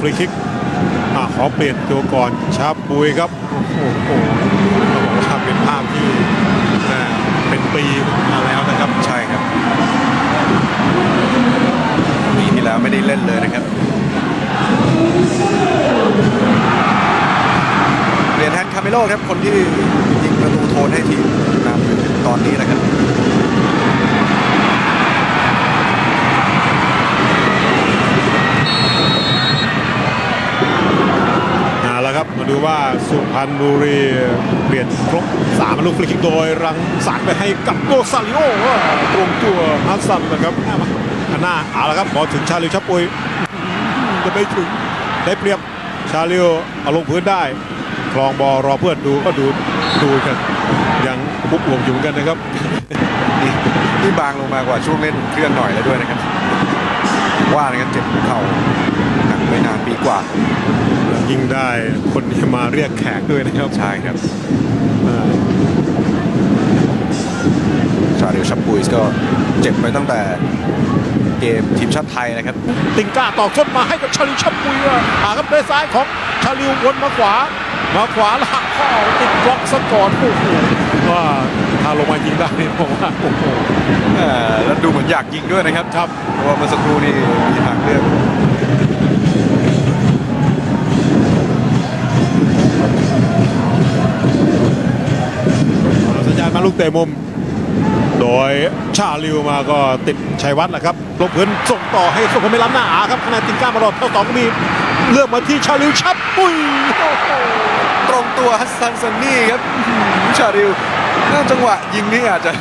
ฟรีคิกอขอเปลี่ยนตัวก่อนชาปุยครับโอ้โหต้องบอกว่าเป็นภาพที่เป็นปีมาแล้วนะครับใช่ครับปีที่แล้วไม่ได้เล่นเลยนะครับเรียนแทนคาเมโลครับคนที่ยิงประตูโทนให้ทีมนำถึงตอนนี้นะครับ เอาละครับ มาดูว่าสุพรรณบุรีเปลี่ยนครบสามลูกฟรีคิกโดยรังสรรค์ไปให้กับโกซาลิโอตรงตัวฮัสซันนะครับอันหน้าเอาละครับพอถึงชาลิวชับปุยจะไม่ถึงได้เปรียบชาลิวเอาลงพื้นได้คลองบอลรอเพื่อนดูก็ดูดูกันยังบุกหลงอยู่เหมือนกันนะครับนี่นี่บางลงมากว่าช่วงเล่นเครื่องหน่อยแล้วด้วยนะครับว่านะครับเจ็บเข่าหนักไม่นานปีกว่า ยิงได้คนนี้มาเรียกแขกด้วยนะครับใช่ครับอ่าชาเดียวชับปุยส์ก็เจ็บไปตั้งแต่เกมทีมชาติไทยนะครับ ติงก้าตอกส้นมาให้กับชาลิวชับปุยว่าหาครับด้วยซ้ายของชาลิววนมาขวา มาขวาหลักข้อติดบล็อกซะก่อนโอ้โหว่าถ้าลงมายิงได้นี่ผมว่าโอ้โห เอ่อแล้วดูเหมือนอยากยิงด้วยนะครับครับเพราะว่าเมื่อสักครู่นี้มีทาง ลูกเตะมุม โดยชาลิวมาก็ติดชัยวัฒน์แหละครับลงพื้นส่งต่อให้สุขไม่ล้ำหน้าอาครับคะแนนติงก้ามารอดเท่าสองมีเลือกมาที่ชาลิวชับปุยโอ้โหตรงตัวฮัสซันซันนี่ครับชาดิวน่าจังหวะยิงนี่อาจจะ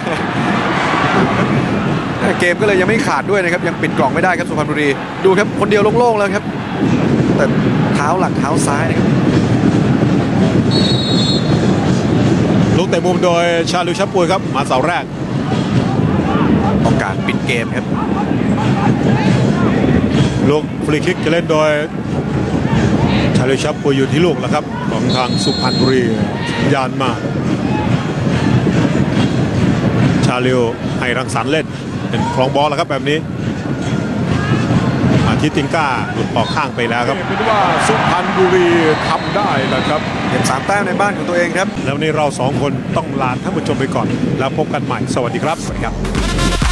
เกมก็เลยยังไม่ขาดด้วยนะครับ ยังปิดกล่องไม่ได้ครับสุพรรณบุรี ดูครับ คนเดียวโล่งๆแล้วครับ แต่เท้าหลักเท้าซ้ายนะครับ ลูกเตะมุมโดยชาลิวชับปุยครับมาเสาแรกต้องการปิดเกมครับ ลูกฟรีคิกจะเล่นโดยชาลิวชับปุยอยู่ที่ลูกแล้วครับ ของทางสุพรรณบุรียานมา ชาลิวให้รังสรรค์เล่นเป็นคลองบอลแล้วครับแบบนี้มา ที่ติงก้าหลุดออกข้างไปแล้วครับเป็นว่าสุพรรณบุรีทำได้นะครับเก็บสามแต้มในบ้านของตัวเองครับ แล้ววันนี้เราสองคนต้องลาท่านผู้ชมไปก่อน แล้วพบกันใหม่สวัสดีครับสวัสดีครับ